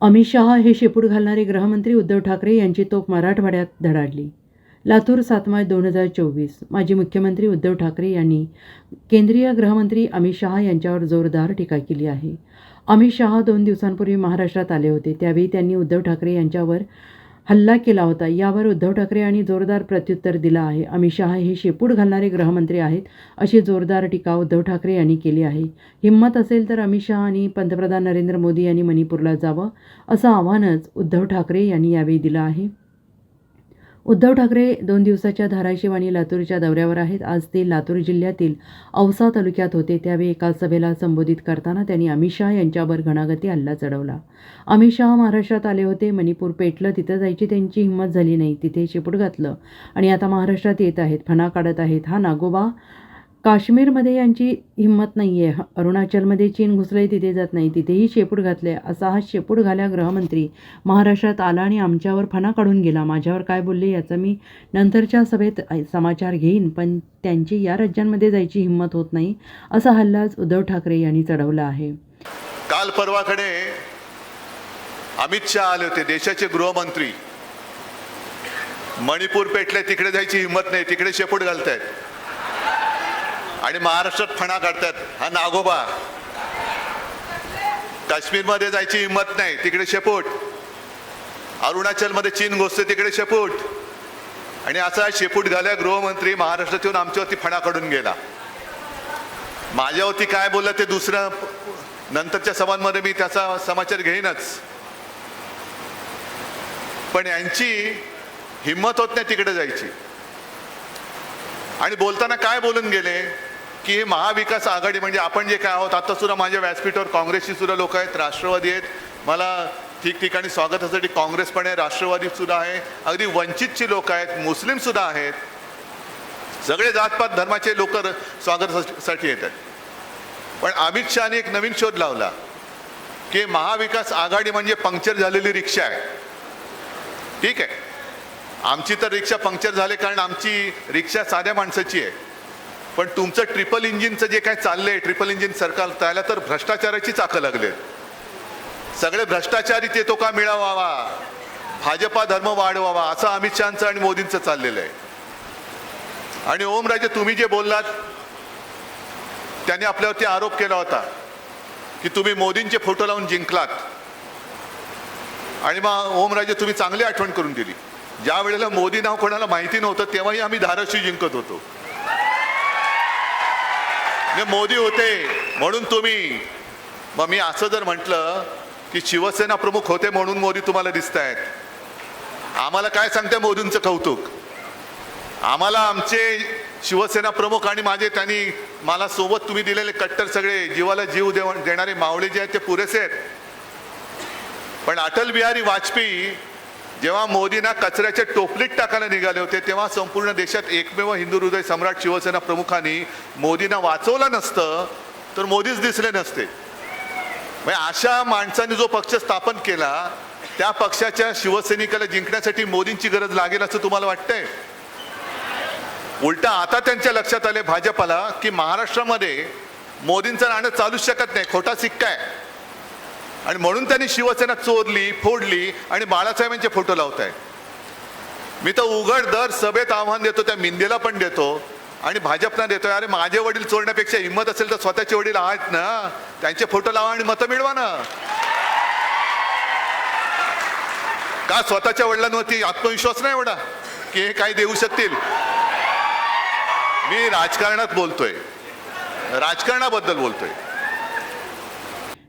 अमित शहा हे शेपूट घालणारे गृहमंत्री उद्धव ठाकरे यांची तोफ मराठवाड्यात धडाडली. लातूर सात मार्च दोन हजार चोवीस माजी मुख्यमंत्री उद्धव ठाकरे यांनी केंद्रीय गृहमंत्री अमित शहा यांच्यावर जोरदार टीका केली आहे. अमित शहा दोन दिवसांपूर्वी महाराष्ट्रात आले होते त्यावेळी त्यांनी उद्धव ठाकरे यांच्यावर हल्ला केला होता. यावर उद्धव ठाकरे यांनी जोरदार प्रत्युत्तर दिलं आहे. अमित शहा हे शेपूट घालणारे गृहमंत्री आहेत अशी जोरदार टीका उद्धव ठाकरे यांनी केली आहे. हिंमत असेल तर अमित शहा आणि पंतप्रधान नरेंद्र मोदी यांनी मणिपूरला जावं असं आव्हानच उद्धव ठाकरे यांनी यावेळी दिलं आहे. उद्धव ठाकरे दोन दिवसाच्या धाराशिव आणि लातूरच्या दौऱ्यावर आहेत. आज ते लातूर जिल्ह्यातील औसा तालुक्यात होते. त्यावेळी एका सभेला संबोधित करताना त्यांनी अमित शहा यांच्यावर घणागती हल्ला चढवला. अमित शहा महाराष्ट्रात आले होते. मणिपूर पेटलं. तिथं जायची त्यांची हिंमत झाली नाही. तिथे शेपूट घातलं. आणि आता महाराष्ट्रात येत आहेत. फणा काढत आहेत. हा नागोबा काश्मीरमध्ये यांची हिंमत नाही आहे अरुणाचलमध्ये चीन घुसले तिथे जात नाही. तिथेही शेपूट घातले असा हा शेपूट घाल्या गृहमंत्री महाराष्ट्रात आला आणि आमच्यावर फणा काढून गेला. माझ्यावर काय बोलले याचा मी नंतरच्या सभेत समाचार घेईन पण त्यांची या राज्यांमध्ये जायची हिंमत होत नाही असा हल्लाच उद्धव ठाकरे यांनी चढवला आहे. काल परवाकडे अमित शहा आले होते देशाचे गृहमंत्री. मणिपूर पेटले तिकडे जायची हिंमत नाही तिकडे शेपूट घालतायत. आणि महाराष्ट्रात फणा काढतात. हा नागोबा. काश्मीरमध्ये जायची हिंमत नाही. तिकडे शेपूट. अरुणाचलमध्ये चीन घोसते तिकडे शेपूट. आणि असा शेपूट झाल्या गृहमंत्री महाराष्ट्रात येऊन आमच्यावरती फणा काढून गेला. माझ्यावरती काय बोललं ते दुसरं नंतरच्या सभांमध्ये मी त्याचा समाचार घेईनच. पण यांची हिंमत होत नाही तिकडे जायची. आणि बोलताना काय बोलून गेले? की महाविकास आघाडी म्हणजे आपण जे काय आहोत आता सुद्धा माझ्या व्यासपीठावर काँग्रेसची सुद्धा लोक आहेत राष्ट्रवादी आहेत. मला ठिकठिकाणी स्वागतासाठी काँग्रेस पण आहे राष्ट्रवादी सुद्धा आहे. अगदी वंचितची लोक आहेत मुस्लिम सुद्धा आहेत. सगळे जातपात धर्माचे लोक स्वागतासाठी येतात. पण अमित शहाने एक नवीन शोध लावला की महाविकास आघाडी म्हणजे पंक्चर झालेली रिक्षा आहे. ठीक आहे. आमची तर रिक्षा पंक्चर झाले कारण आमची रिक्षा साध्या माणसाची आहे. पण तुमचं ट्रिपल इंजिनचं जे काय चाललंय ट्रिपल इंजिन सरकार त्याला तर भ्रष्टाचाराची चाकं लागले सगळे भ्रष्टाचारी ते तो का मिळावावा? भाजपा धर्म वाढवावा असं अमित शहाचं आणि मोदींचं चाललेलं आहे. आणि ओमराजे तुम्ही जे बोललात त्यांनी आपल्यावरती आरोप केला होता की तुम्ही मोदींचे फोटो लावून जिंकलात. आणि मग ओमराजे तुम्ही चांगली आठवण करून दिली. ज्या वेळेला मोदी नाव कोणाला माहिती नव्हतं तेव्हाही आम्ही धाराशिव जिंकत होतो. म्हणजे मोदी होते. म्हणून तुम्ही. मग मी असं जर म्हटलं की शिवसेना प्रमुख होते म्हणून मोदी तुम्हाला दिसत आहेत आम्हाला काय सांगते मोदींचं कौतुक? आम्हाला आमचे शिवसेना प्रमुख आणि माझे त्यांनी मला सोबत तुम्ही दिलेले कट्टर सगळे जीवाला जीव देव देणारे मावळे जे आहेत ते पुरेसे आहेत. पण अटल बिहारी वाजपेयी जेव्हा मोदींना कचऱ्याच्या टोपलीत टाकायला निघाले होते तेव्हा संपूर्ण देशात एकमेव हिंदू हृदय सम्राट शिवसेना प्रमुखांनी मोदींना वाचवलं नसतं तर मोदीच दिसले नसते. म्हणजे अशा माणसाने जो पक्ष स्थापन केला त्या पक्षाच्या शिवसैनिकाला जिंकण्यासाठी मोदींची गरज लागेल असं तुम्हाला वाटतंय? उलटा आता त्यांच्या लक्षात आले भाजपाला की महाराष्ट्रामध्ये मोदींचं राहणं चालूच शकत नाही खोटा सिक्का आहे. आणि म्हणून त्यांनी शिवसेना चोरली फोडली आणि बाळासाहेबांचे फोटो लावत आहे मी तर उघड दर सभेत आव्हान देतो त्या मिंदेला पण देतो आणि भाजपना देतोय. अरे माझे वडील चोरण्यापेक्षा हिंमत असेल तर स्वतःचे वडील आहेत ना? त्यांचे फोटो लावा आणि मतं मिळवा ना. का स्वतःच्या वडिलांवरती आत्मविश्वास नाही एवढा? की हे काय देऊ शकतील? मी राजकारणात बोलतोय. राजकारणाबद्दल बोलतोय.